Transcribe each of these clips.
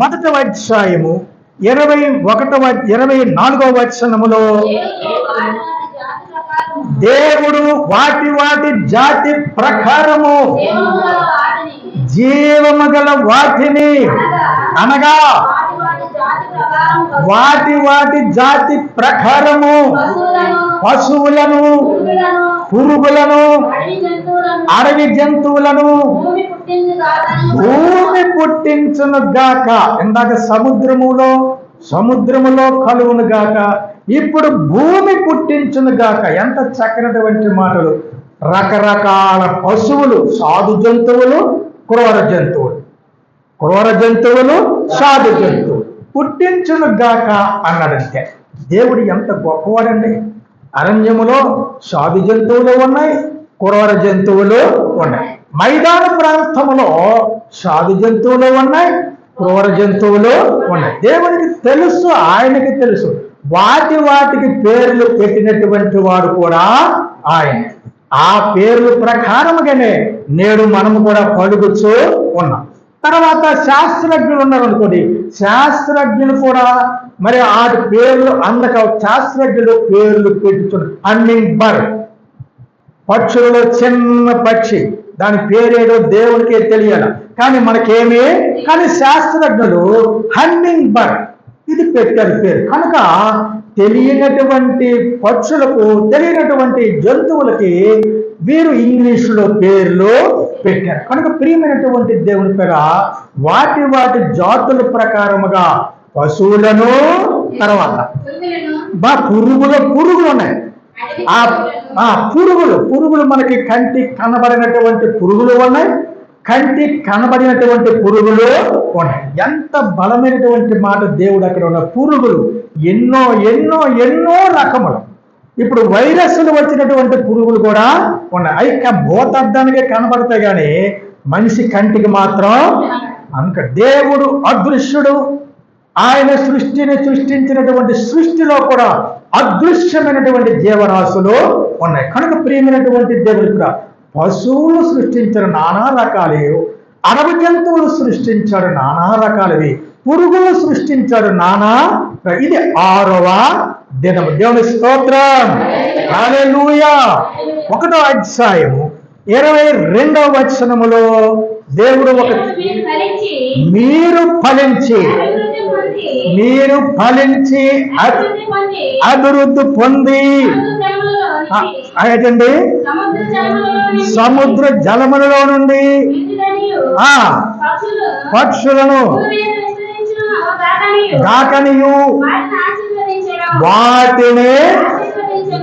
మొదటి అధ్యాయము ఇరవై ఒకటవ ఇరవై నాలుగవ వచనములో దేవుడు వాటి వాటి జాతి ప్రకారము జీవము గల వాటిని అనగా వాటి వాటి జాతి ప్రకారము పశువులను పురుగులను అడవి జంతువులను భూమి పుట్టించును గాక. ఇందాక సముద్రములో సముద్రములో కలువును గాక. ఇప్పుడు భూమి పుట్టించును గాక. ఎంత చక్కనటువంటి మాటలు. రకరకాల పశువులు సాధు జంతువులు క్రూర జంతువులు. క్రూర జంతువులు సాధు జంతువులు. పుట్టించునుగాక అన్నాడంతే దేవుడు ఎంత గొప్పవాడండి. అరణ్యములో సాధు జంతువులు ఉన్నాయి కురవర జంతువులు ఉన్నాయి. మైదాన ప్రాంతములో సాధు జంతువులు ఉన్నాయి క్రూర జంతువులు ఉన్నాయి. దేవునికి తెలుసు ఆయనకి తెలుసు. వాటి వాటికి పేర్లు పెట్టినటువంటి వాడు కూడా ఆయన. ఆ పేర్లు ప్రకారముగానే నేడు మనము కూడా పడుగుచూ ఉన్నాం. తర్వాత శాస్త్రజ్ఞులు ఉన్నారు అనుకోండి. శాస్త్రజ్ఞులు కూడా మరి ఆ పేర్లు అందక శాస్త్రజ్ఞులు పేర్లు పెట్టుతున్నారు హన్నింగ్ బర్డ్ పక్షులలో చిన్న పక్షి. దాని పేరేదో దేవుడికే తెలియాల. కానీ మనకేమి కానీ శాస్త్రజ్ఞులు హన్నింగ్ బర్డ్ ఇది పెట్టారు పేరు. కనుక తెలియనటువంటి పక్షులకు తెలియనటువంటి జంతువులకి వీరు ఇంగ్లీషులో పేర్లు పెట్టారు. కనుక ప్రియమైనటువంటి దేవుని పేర వాటి వాటి జాతుల ప్రకారముగా పశువులను తర్వాత బా పురుగుల పురుగులు ఉన్నాయి. ఆ పురుగులు పురుగులు మనకి కంటి కనబడినటువంటి పురుగులు ఉన్నాయి. కంటి కనబడినటువంటి పురుగులు ఉన్నాయి. ఎంత బలమైనటువంటి మాట దేవుడు అక్కడ ఉన్న పురుగులు. ఎన్నో ఎన్నో ఎన్నో రకములు. ఇప్పుడు వైరస్లు వచ్చినటువంటి పురుగులు కూడా ఉన్నాయి. అవి భూతార్థానికే కనబడతాయి కానీ మనిషి కంటికి మాత్రం అంక. దేవుడు అదృశ్యుడు. ఆయన సృష్టిని సృష్టించినటువంటి సృష్టిలో కూడా అదృశ్యమైనటువంటి జీవరాశులు ఉన్నాయి. కనుక ప్రియమైనటువంటి దేవుడు కూడా పశువులు సృష్టించిన నానా రకాలు. అడవి జంతువులు సృష్టించాడు నానా రకాలవి పురుగులు సృష్టించాడు నానా ఇది ఆరవ దినము దేవుని స్తోత్రం. హల్లెలూయా. ఒకటో అధ్యాయము ఇరవై రెండవ వచనములో దేవుడు ఒక మీరు ఫలించి మీరు ఫలించి అభివృద్ధి పొంది ఏంటండి సముద్ర జలములలో నుండి ఆ పక్షులు పక్షులను భూమి వాటిని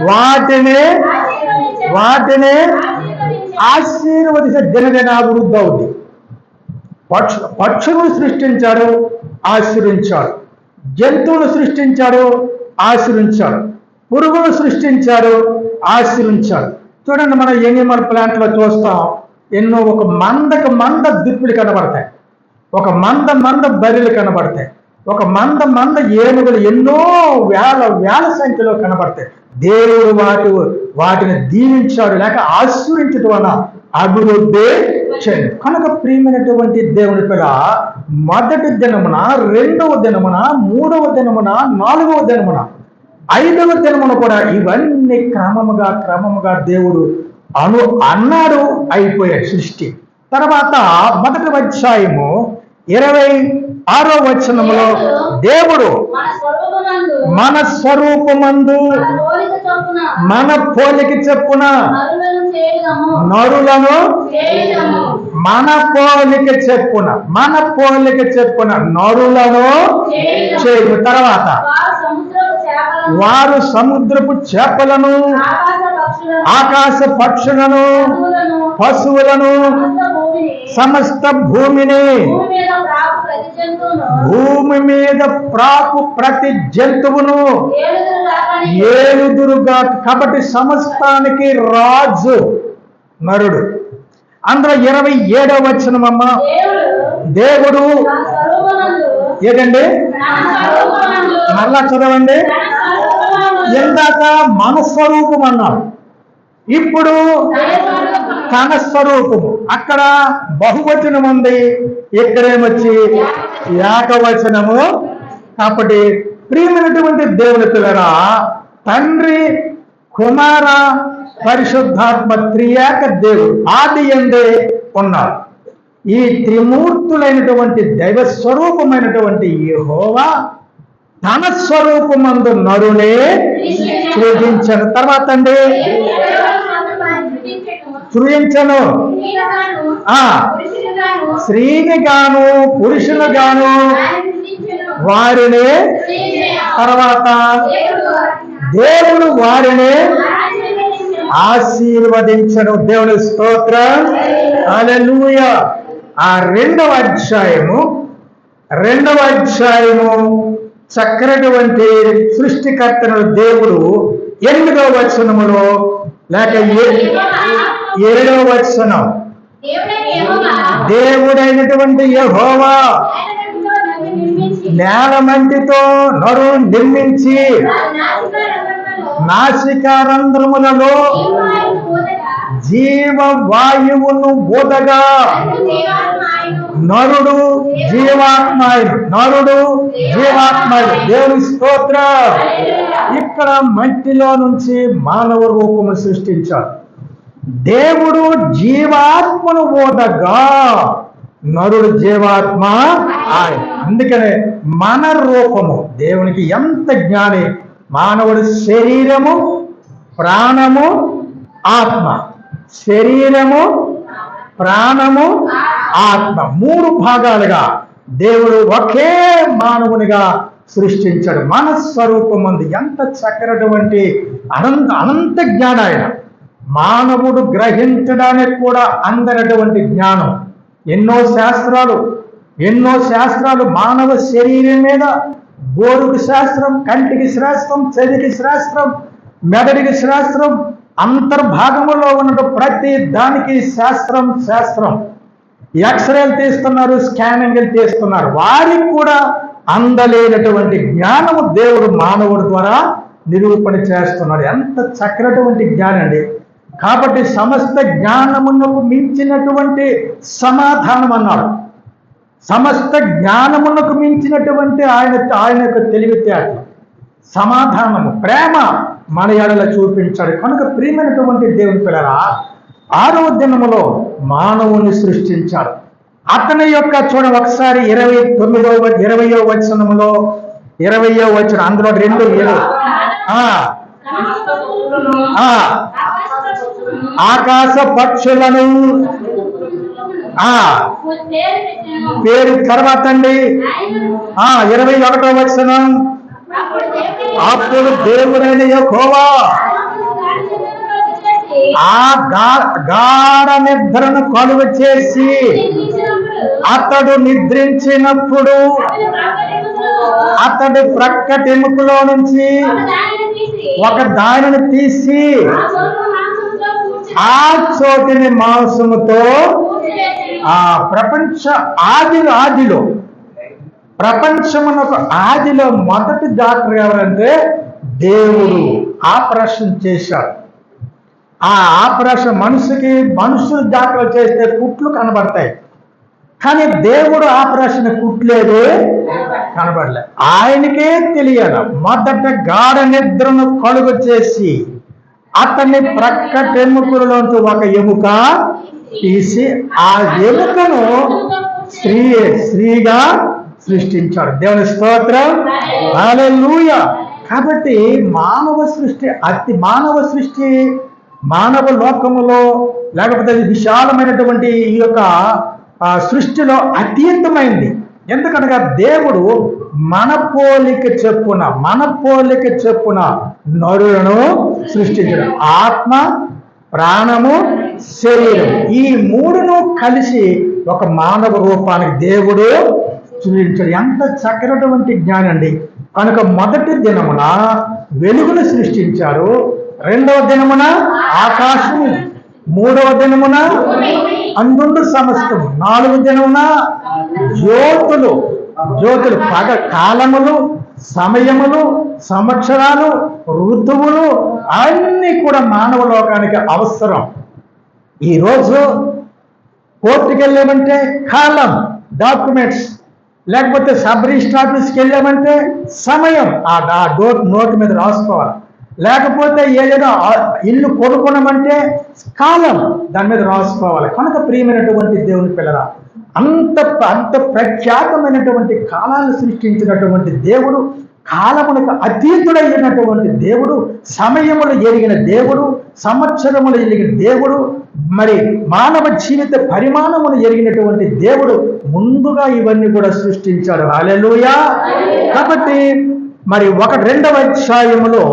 వాటినే వాటిని వాటిని ఆశీర్వదించే అభివృద్ధి అవుద్ది పక్షు పక్షులను సృష్టించాడు ఆశ్రయించాడు జంతువులు సృష్టించాడు ఆశ్రయించాడు పురుగులు సృష్టించాడు ఆశ్రయించాడు చూడండి మనం ఎనిమల్ ప్లాంట్లో చూస్తాం ఎన్నో ఒక మందకు మంద దిప్పులు కనబడతాయి. ఒక మంద మంద బరిలు కనబడతాయి. ఒక మంద మంద ఏనుగులు ఎన్నో వేల వేల సంఖ్యలో కనబడతాయి. దేవుడు వాటి వాటిని దీవించాడు లేక ఆశ్రయించడం వల్ల అభివృద్ధి చేయండి కనుక ప్రియమైనటువంటి దేవుని పిల్ల మొదటి దినమున రెండవ దినమున మూడవ దినమున నాలుగవ దినమున ఐదవ దినమున కూడా ఇవన్నీ క్రమముగా క్రమముగా దేవుడు అను అన్నాడు అయిపోయాడు సృష్టి. తర్వాత మొదటి అధ్యాయము ఇరవై ఆరో వచనంలో దేవుడు మన స్వరూపమందు మన పోలిక చెప్పున నరులను మన పోలిక చెప్పున మన పోలిక చెప్పున నరులను చేయు తర్వాత వారు సముద్రపు చేపలను ఆకాశ పక్షులను పశువులను సమస్త భూమిని భూమి మీద ప్రాకు ప్రతి జంతువును ఏలుదురుగా కాబట్టి సమస్తానికి రాజు నరుడు. అందులో ఇరవై ఏడవ వచనమమ్మ. దేవుడు ఏదండి? మళ్ళా చదవండి. ఇందాక మన స్వరూపం అన్నాడు ఇప్పుడు తన స్వరూపము అక్కడ బహువచనం ఉంది ఇక్కడేమొచ్చి ఏకవచనము కాబట్టి ప్రియమైనటువంటి దేవుని పిల్లరా తండ్రి కుమార పరిశుద్ధాత్మ త్రియాక దేవుడు ఆది ఎందే ఉన్నారు. ఈ త్రిమూర్తులైనటువంటి దైవ స్వరూపమైనటువంటి యెహోవా తన స్వరూపమందు నరునే సృజించను తర్వాత అండి. సృజించను. ఆ. స్త్రీని గాను పురుషులు గాను వారిని తర్వాత దేవుడు వారిని ఆశీర్వదించను. దేవుని స్తోత్రం. హల్లెలూయ. ఆ రెండవ అధ్యాయము రెండవ అధ్యాయము చక్కనటువంటి సృష్టికర్తను దేవుడు ఎనిమిదవ వచనములో లేక ఏ- ఏడవ వచనం. దేవుడైనటువంటి యెహోవా. నేల మంటితో నరు నిర్మించి నాసికారంధ్రములలో జీవ వాయువును ఊదగా నరుడు జీవాత్మాయుడు నరుడు జీవాత్మాయుడు దేవుని స్తోత్ర. ఇక్కడ మట్టిలో నుంచి మానవ రూపము సృష్టించాడు. దేవుడు జీవాత్మను ఓదగా. నరుడు జీవాత్మ ఆయన. అందుకనే మన రూపము దేవునికి ఎంత జ్ఞాని మానవుడి శరీరము ప్రాణము ఆత్మ. శరీరము ప్రాణము ఆత్మ. మూడు భాగాలుగా దేవుడు ఒకే మానవునిగా సృష్టించాడు. మన స్వరూపం ఎంత చక్కనటువంటి అనంత అనంత జ్ఞానాయన. మానవుడు గ్రహించడానికి కూడా అందనటువంటి జ్ఞానం. ఎన్నో శాస్త్రాలు ఎన్నో శాస్త్రాలు మానవ శరీరం మీద గోరుకి శాస్త్రం కంటికి శాస్త్రం చెవికి శాస్త్రం మెదడికి శాస్త్రం అంతర్భాగంలో ఉన్న ప్రతి దానికి శాస్త్రం శాస్త్రం. ఎక్స్రేలు తీస్తున్నారు స్కానింగ్లు తీస్తున్నారు. వారికి కూడా అందలేనటువంటి జ్ఞానము దేవుడు మానవుడి ద్వారా నిరూపణ చేస్తున్నాడు. ఎంత చక్కనటువంటి జ్ఞానం అండి. కాబట్టి సమస్త జ్ఞానమునకు మించినటువంటి సమాధానం అన్నాడు. సమస్త జ్ఞానమునకు మించినటువంటి ఆయన ఆయన యొక్క తెలివితేటలు. సమాధానము ప్రేమ మన ఎడల చూపించాడు. కనుక ప్రియమైనటువంటి దేవుని పిల్లరా ఆరో దినములో మానవుని సృష్టించాడు. అతని యొక్క చూడ ఒకసారి ఇరవై తొమ్మిదవ ఇరవయో వచనములో ఇరవయో వచనం అందులో రెండు ఇరవై ఆ, ఆకాశ పక్షులను ఆ పేరు తర్వాత అండి ఆ ఇరవై ఒకటో వచ్చిన అప్పుడు దేవుడైన యెహోవా ఆ గా- గాఢ నిద్రను కొలువ చేసి అతడు నిద్రించినప్పుడు అతడు ప్రక్కటెముకలో నుంచి ఒక దానిని తీసి ఆ చోటిని మాంసముతో ఆ ప్రపంచ ఆదిలో ఆదిలో ప్రపంచమునకు ఆదిలో మొదటి డాక్టర్ ఎవరంటే దేవుడు ఆపరేషన్ చేశాడు. ఆ ఆపరేషన్ మనిషికి మనుషులు డాక్టర్ చేస్తే కుట్లు కనబడతాయి. కానీ దేవుడు ఆపరేషన్ కుట్లేదు కనబడలే. ఆయనకే తెలియాల. మొదట గాఢ నిద్రను కలుగు చేసి అతన్ని ప్రక్కటెముకలలోంచి ఒక ఎముక తీసి ఆ ఎముకను స్త్రీ స్త్రీగా సృష్టించాడు. దేవుని స్తోత్రం. హల్లెలూయా. కాబట్టి మానవ సృష్టి అతి మానవ సృష్టి మానవ లోకములో లేకపోతే విశాలమైనటువంటి ఈ యొక్క సృష్టిలో అత్యంతమైంది ఎందుకనగా దేవుడు మన పోలిక చెప్పున మన పోలిక చెప్పున నరులను సృష్టించడం. ఆత్మ ప్రాణము శరీరం. ఈ మూడును కలిసి ఒక మానవ రూపానికి దేవుడు సృష్టించాడు. ఎంత చక్కనటువంటి జ్ఞానం అండి. కనుక మొదటి దినమున వెలుగును సృష్టించారు. రెండవ దినమున ఆకాశము. మూడవ దినమున అందుండు సమస్తం. నాలుగు దినమున జ్యోతులు. జ్యోతులు పగ కాలములు సమయములు సంవత్సరాలు ఋతువులు అన్నీ కూడా మానవ లోకానికి అవసరం. ఈరోజు కోర్టుకి వెళ్ళామంటే కాలం డాక్యుమెంట్స్ లేకపోతే సబ్ రిజిస్టర్ ఆఫీస్కి వెళ్ళామంటే సమయం. ఆ ఆ డోర్ నోటు మీద రాసుకోవాలి. లేకపోతే ఏదైనా ఇల్లు కొనుక్కున్నామంటే కాలం దాని మీద రాసుకోవాలి. కనుక ప్రియమైనటువంటి దేవుని పిల్లల అంత అంత ప్రఖ్యాతమైనటువంటి కాలాలు సృష్టించినటువంటి దేవుడు కాలమునకు అతీతుడైనటువంటి దేవుడు సమయములు ఎరిగిన దేవుడు సంవత్సరములు ఎరిగిన దేవుడు మరి మానవ జీవిత పరిమాణములు ఎరిగినటువంటి దేవుడు ముందుగా ఇవన్నీ కూడా సృష్టించాడు. హల్లెలూయా! కాబట్టి మరి ఒక రెండవ అధ్యాయములో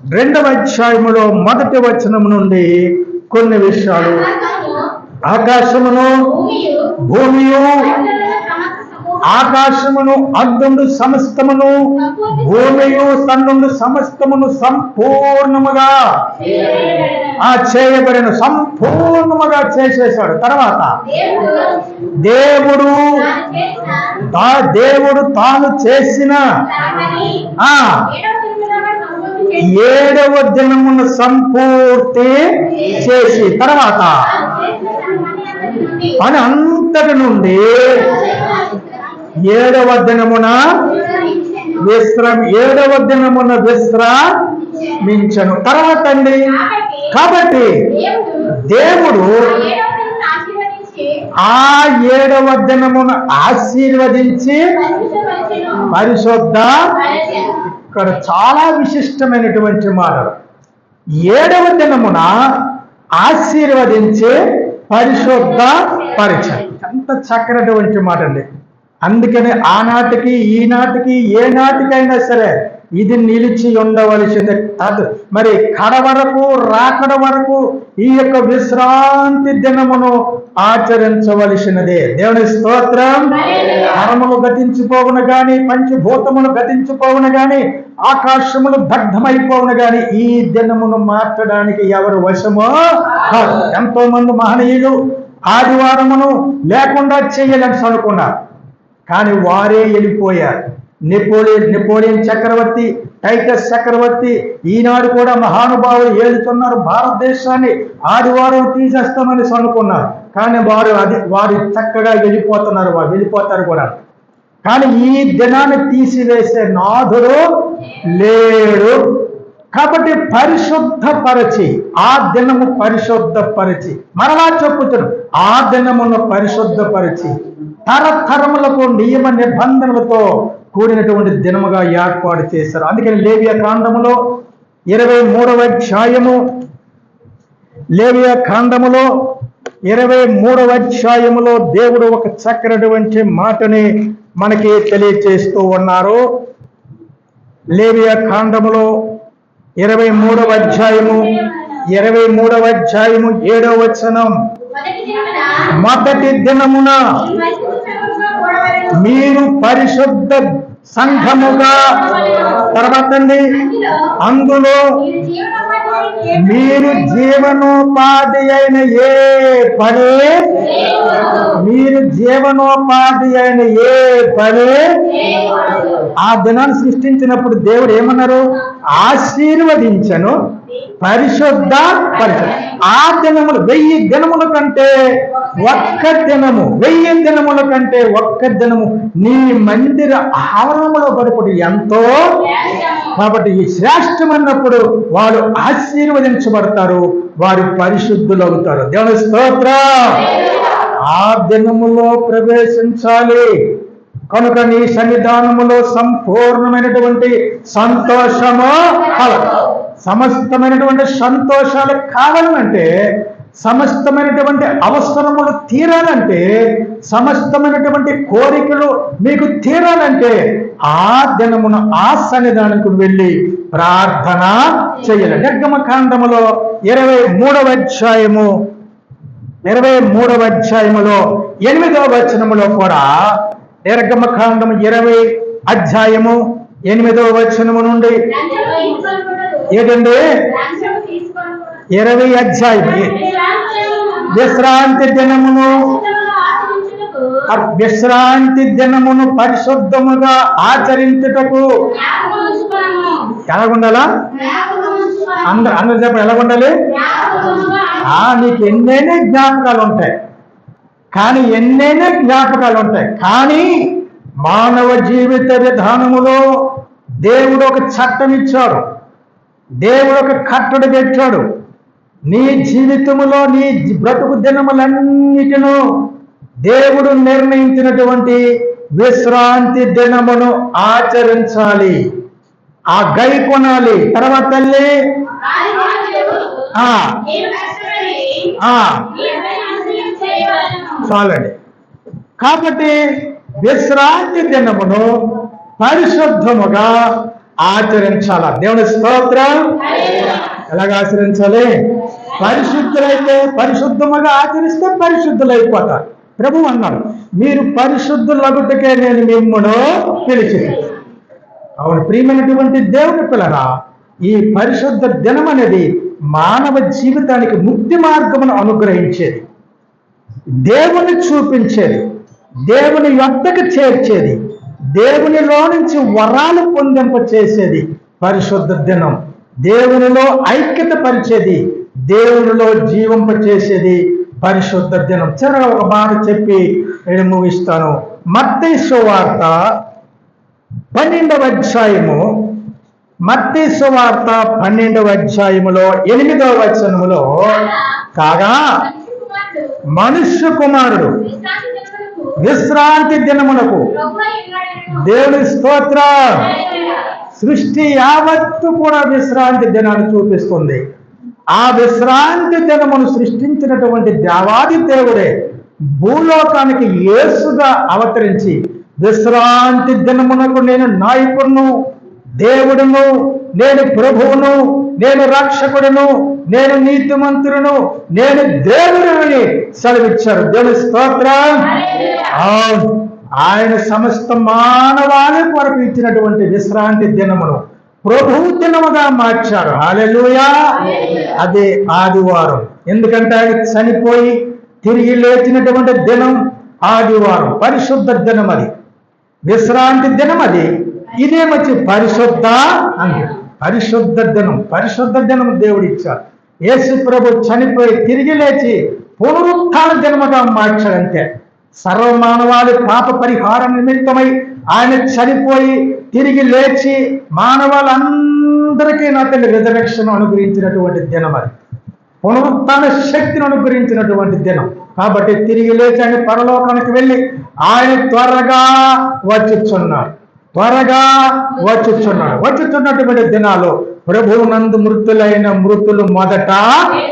రెండవ అధ్యాయములో మొదటి వచనం నుండి కొన్ని విషయాలు. ఆకాశమును భూమియు, ఆకాశమును అందుండు సమస్తమును భూమియు సన్నుండు సమస్తమును సంపూర్ణముగా ఆ చేయబడిన సంపూర్ణముగా చేసేశాడు. తర్వాత దేవుడు దేవుడు తాను చేసిన ఆ ఏడవ దినమున సంపూర్తి చేసి దినమును సంపూర్తి చేసి తర్వాత పని అంతటి నుండి ఏడవ దినమున విశ్రమ ఏడవ దినమున విశ్రమించను. తర్వాత అండి? కాబట్టి దేవుడు ఆ ఏడవ దినమును ఆశీర్వదించి పరిశుద్ధ ఇక్కడ చాలా విశిష్టమైనటువంటి మాటలు. ఏడవ దినమున ఆశీర్వదించే పరిశుద్ధ పరిచయం. ఎంత చక్కనటువంటి మాట అండి అందుకని ఆనాటికి ఈనాటికి ఏ నాటికైనా సరే ఇది నిలిచి ఉండవలసింది కాదు. మరి కడ వరకు రాకడ వరకు ఈ యొక్క విశ్రాంతి దినమును ఆచరించవలసినదే. దేవుని స్తోత్రం. పరములు గతించిపోవును గాని పంచభూతములు గతించిపోవును గాని ఆకాశములు దగ్ధమైపోవును గాని ఈ దినమును మార్చడానికి ఎవరు వశమో ఎంతో మంది మహనీయులు ఆదివారమును లేకుండా చేయాలని అనుకున్నారు కానీ వారే వెళ్ళిపోయారు. నెపోలియన్ నెపోలియన్ చక్రవర్తి టైటస్ చక్రవర్తి ఈనాడు కూడా మహానుభావులు ఏలుతున్నారు. భారతదేశాన్ని ఆదివారం తీసేస్తామని అనుకున్నారు కానీ వారు అది వారు చక్కగా వెళ్ళిపోతున్నారు వారు వెళ్ళిపోతారు కూడా. కానీ ఈ దినాన్ని తీసివేసే నాథుడు లేడు. కాబట్టి పరిశుద్ధపరచి ఆ దినము పరిశుద్ధపరచి మరలా చెప్పుతున్నాడు ఆ దినమును పరిశుద్ధపరచి తరతరములకు నియమ నిబంధనలతో కూడినటువంటి దినముగా ఏర్పాటు చేశారు. అందుకని లేవియ కాండములో ఇరవై మూడవ అధ్యాయము లేవియ కాండములో ఇరవై మూడవ అధ్యాయములో దేవుడు ఒక చక్కనటువంటి మాటని మనకి తెలియచేస్తూ ఉన్నారు. లేవియ కాండములో ఇరవై మూడవ అధ్యాయము ఇరవై మూడవ అధ్యాయము ఏడవ వచనం. మొదటి దినమున మీరు పరిశుద్ధ సంఘముగా తర్వాత అందులో మీరు జీవనోపాధి అయిన ఏ పని? మీరు జీవనోపాధి అయిన ఏ పని? ఆ దినాన్ని సృష్టించినప్పుడు దేవుడు ఏమన్నారు? ఆశీర్వదించను పరిశుద్ధ పరిశుద్ధ. ఆ దినములు వెయ్యి దినముల కంటే ఒక్క దినము వెయ్యి దినముల కంటే ఒక్క దినము నీ మందిర ఆవరణలో గడుపుడు ఎంతో కాబట్టి ఈ శ్రేష్టమన్నప్పుడు వారు ఆశీర్వదించబడతారు వారు పరిశుద్ధులు అవుతారు దేవుని స్తోత్ర. ఆ దినములో ప్రవేశించాలి. కనుక నీ సన్నిధానములో సంపూర్ణమైనటువంటి సంతోషము సమస్తమైనటువంటి సంతోషాలు కావాలంటే సమస్తమైనటువంటి అవసరములు తీరాలంటే సమస్తమైనటువంటి కోరికలు మీకు తీరాలంటే ఆ దినమున ఆ సన్నిధానకు వెళ్ళి ప్రార్థన చేయాలి నిర్గమ కాండములో ఇరవై మూడవ అధ్యాయము ఇరవై మూడవ అధ్యాయములో ఎనిమిదవ వచనములో కూడా నిర్గమ కాండము ఇరవై అధ్యాయము ఎనిమిదవ వచనము నుండి. ఏంటండి తీసుకొనకూడదు. ఇరవై అధ్యాయం విశ్రాంతి దినమును విశ్రాంతి దినమును పరిశుద్ధముగా ఆచరించుటకు. ఎలాగుండాలా. అందరు అందరు చెప్పండి ఎలా ఉండాలి జ్ఞాపకముగా ఆ నీకు ఎన్నైనా జ్ఞాపకాలు ఉంటాయి కానీ ఎన్నైనా జ్ఞాపకాలు ఉంటాయి కానీ మానవ జీవిత విధానములో దేవుడు ఒక చట్టం ఇచ్చాడు. దేవుడు ఒక కట్టడి పెట్టాడు నీ జీవితములో నీ బ్రతుకు దినములన్నిటిను దేవుడు నిర్ణయించినటువంటి విశ్రాంతి దినమును ఆచరించాలి. ఆ గై కొనాలి. తర్వాత తల్లి? ఆ, ఆ, చాలండి. కాబట్టి విశ్రాంతి దినమును పరిశుద్ధముగా ఆచరించాల. దేవుని స్తోత్రం. ఎలాగ ఆచరించాలి పరిశుద్ధులైతే పరిశుద్ధముగా ఆచరిస్తే పరిశుద్ధులైపోతారు. ప్రభు అన్నాడు మీరు పరిశుద్ధులగుటకే నేను మిమ్మను పిలిచి అవును ప్రియమైనటువంటి దేవుని పిల్లరా ఈ పరిశుద్ధ దినం అనేది మానవ జీవితానికి ముక్తి మార్గమును అనుగ్రహించేది. దేవుని చూపించేది దేవుని యొద్దకు చేర్చేది దేవునిలో నుంచి వరాలు పొందింప చేసేది పరిశుద్ధ దినం. దేవునిలో ఐక్యత పరిచేది దేవునిలో జీవింప చేసేది పరిశుద్ధ దినం. చివరగా ఒక మాట చెప్పి నేను ముగిస్తాను. మత్తయి వార్త పన్నెండవ అధ్యాయము. మత్తయి వార్త పన్నెండవ అధ్యాయములో ఎనిమిదవ వచనములో కాగా మనుష్య కుమారుడు విశ్రాంతి దినమునకు దేవుని స్తోత్ర. సృష్టి యావత్తు కూడా విశ్రాంతి దినాన్ని చూపిస్తుంది. ఆ విశ్రాంతి దినమును సృష్టించినటువంటి దేవాది దేవుడే భూలోకానికి యేసుగా అవతరించి విశ్రాంతి దినమునకు నేను నాయకుడును దేవుడును నేను ప్రభువును నేను రక్షకుడును నేను నీతిమంతుడును నేను దేవుడిని సెలవిచ్చారు. దేవుని స్తోత్రం. ఆయన సమస్త మానవాళి కొరకు ఇచ్చినటువంటి విశ్రాంతి దినమును ప్రభు దినముగా మార్చారు హాలెలూయా అదే ఆదివారం. ఎందుకంటే ఆయన చనిపోయి తిరిగి లేచినటువంటి దినం ఆదివారం. పరిశుద్ధ దినం అది విశ్రాంతి దినం అది ఇదేమొచ్చి పరిశుద్ధ అంటే పరిశుద్ధ దినం. పరిశుద్ధ దినం దేవుడు ఇచ్చారు యేసు ప్రభు చనిపోయి తిరిగి లేచి పునరుత్థాన దినముగా మార్చాడంటే సర్వమానవాళి పాప పరిహారం నిమిత్తమై ఆయన చనిపోయి తిరిగి లేచి మానవాళ్ళందరికీ నా తల్లి రిజర్వేషన్ అనుగ్రహించినటువంటి దినం అది. పునరుత్న శక్తిని అనుగ్రహించినటువంటి దినం. కాబట్టి తిరిగి లేచి ఆయన పరలోకానికి వెళ్ళి ఆయన త్వరగా వచ్చుచున్నాడు. త్వరగా వచ్చుచున్నాడు. వచ్చుచున్నటువంటి దినాలు ప్రభువు నందు మృతులైన మృతులు మొదట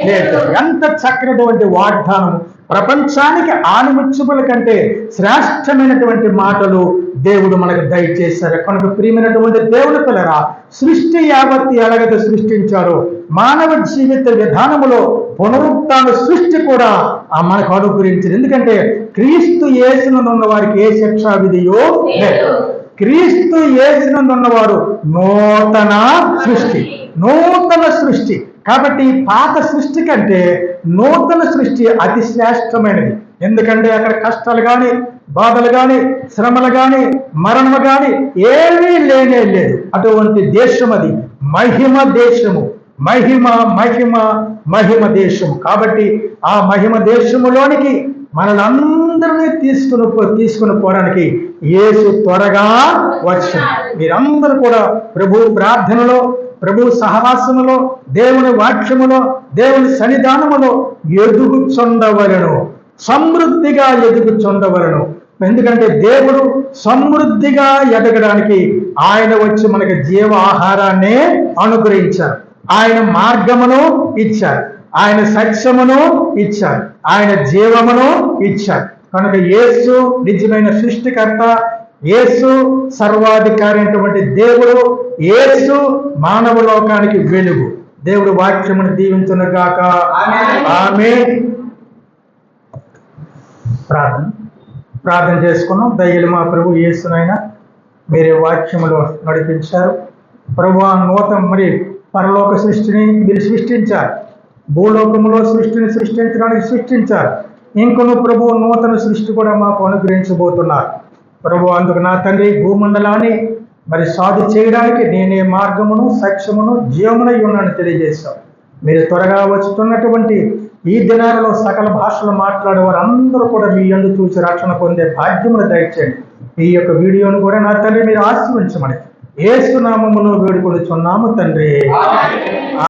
లేదు ఎంత చక్కనటువంటి వాగ్దానం ప్రపంచానికి ఆనిముచ్చుబుల కంటే శ్రేష్టమైనటువంటి మాటలు దేవుడు మనకు దయచేశారు. కనుక ప్రియమైనటువంటి దేవుడు పిల్లరా సృష్టి యావత్తి ఎలాగైతే సృష్టించారో మానవ జీవిత విధానములో పునరుత్న సృష్టి కూడా ఆ మనకు అనుగ్రహించింది. ఎందుకంటే క్రీస్తు ఏసినందున్న వారికి ఏ శిక్షా విధియో లేదు. క్రీస్తు ఏసినందున్నవారు నూతన సృష్టి నూతన సృష్టి. కాబట్టి పాత సృష్టి కంటే నూతన సృష్టి అతి శ్రేష్టమైనది. ఎందుకంటే అక్కడ కష్టాలు కానీ బాధలు కానీ శ్రమలు కానీ మరణము కానీ ఏమీ లేనే లేదు. అటువంటి దేశం అది. మహిమ దేశము. మహిమ మహిమ మహిమ దేశం కాబట్టి ఆ మహిమ దేశములోనికి మనలందరినీ తీసుకుని తీసుకుని పోవడానికి యేసు త్వరగా వచ్చాడు. మీరందరూ కూడా ప్రభు ప్రార్థనలో ప్రభు సహవాసములో దేవుని వాక్యములో దేవుని సన్నిధానములో ఎదుగుచుండవలను సమృద్ధిగా ఎదుగుచుండవలను ఎందుకంటే దేవుడు సమృద్ధిగా ఎదగడానికి ఆయన వచ్చి మనకి జీవ ఆహారాన్ని అనుగ్రహించారు. ఆయన మార్గమును ఇచ్చారు. ఆయన సత్యమును ఇచ్చారు. ఆయన జీవమును ఇచ్చారు. కనుక యేసు నిజమైన సృష్టికర్త యేసు సర్వాధికారి అయినటువంటి దేవుడు యేసు మానవ లోకానికి వెలుగు. దేవుడు వాక్యమును దీవించునుగాక. ఆమె ప్రార్థన. ప్రార్థన చేసుకున్నాం. దయ్యలు మా ప్రభు యేసునైనా మీరే వాక్యములో నడిపించారు. ప్రభు ఆ నూతన మరి పరలోక సృష్టిని మీరు సృష్టించారు. భూలోకములో సృష్టిని సృష్టించడానికి సృష్టించారు. ఇంకొను ప్రభు నూతన సృష్టి కూడా మాకు అనుగ్రహించబోతున్నారు. ప్రభు అందుకు నా తండ్రి భూమండలాన్ని మరి సాధు చేయడానికి నేనే మార్గమును సత్యమును జీవమునై ఉన్నాను తెలియజేశాం మీరు త్వరగా వచ్చుతున్నటువంటి ఈ దినాలలో సకల భాషలు మాట్లాడే వారందరూ కూడా మీ యందు చూసి రక్షణ పొందే భాగ్యమును దయచేయండి. ఈ యొక్క వీడియోను కూడా నా తండ్రి మీరు ఆశీర్వించమని ఏసునామములో వేడుకొడుచున్నాము తండ్రి.